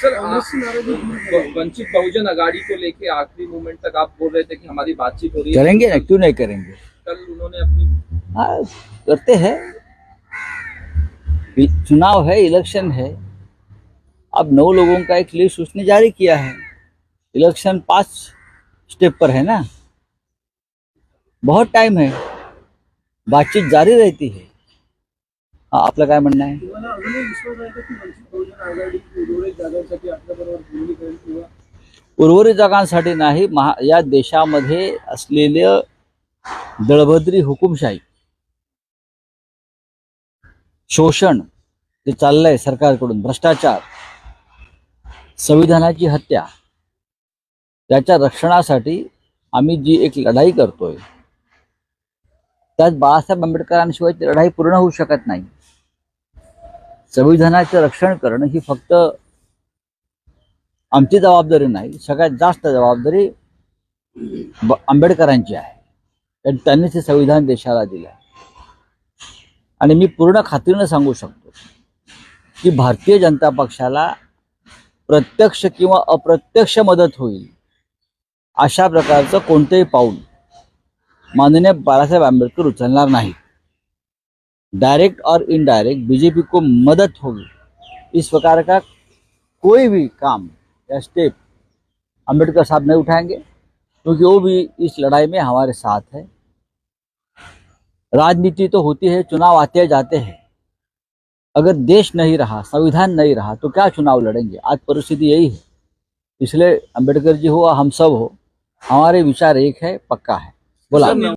Sir Vanchit Bahujan अगाड़ी को लेके आखिरी मोमेंट तक आप बोल रहे थे कि हमारी बातचीत हो रही है। करेंगे ना? क्यों नहीं करेंगे? कल उन्होंने अपनी हाँ करते हैं। चुनाव है इलेक्शन है। अब नौ लोगों का एक लिस्ट उसने जारी किया है। इलेक्शन पाँच स्टेप पर है ना? बहुत टाइम है। बातचीत जारी रहती है हाँ। आपलं काय म्हणणं आहे? उर्वरित जागांसाठी नाही महा या देशामध्ये असलेलं दळभद्री हुकुमशाही शोषण जे चाललंय सरकारकडून भ्रष्टाचार संविधानाची हत्या त्याच्या रक्षणासाठी आम्ही जी एक लढाई करतोय त्यात बाळासाहेब आंबेडकरांशिवाय ती लढाई पूर्ण होऊ शकत नाही. संविधानाचं रक्षण करणं ही फक्त आमची जबाबदारी नाही सगळ्यात जास्त जबाबदारी आंबेडकरांची आहे. कारण त्यांनीच हे संविधान देशाला दिलं आहे आणि मी पूर्ण खात्रीनं सांगू शकतो की भारतीय जनता पक्षाला प्रत्यक्ष किंवा अप्रत्यक्ष मदत होईल अशा प्रकारचं कोणतंही पाऊल माननीय बाळासाहेब आंबेडकर उचलणार नाही डायरेक्ट और इनडायरेक्ट बीजेपी को मदद होगी। इस प्रकार का कोई भी काम या स्टेप अंबेडकर साहब नहीं उठाएँगे, क्योंकि वो भी इस लड़ाई में हमारे साथ है। राजनीति तो होती है, चुनाव आते जाते हैं। अगर देश नहीं रहा, संविधान नहीं रहा तो क्या चुनाव लड़ेंगे? आज परिस्थिति यही है। इसलिए अंबेडकर जी हो, हम सब हो, हमारे विचार एक है, पक्का है। बोला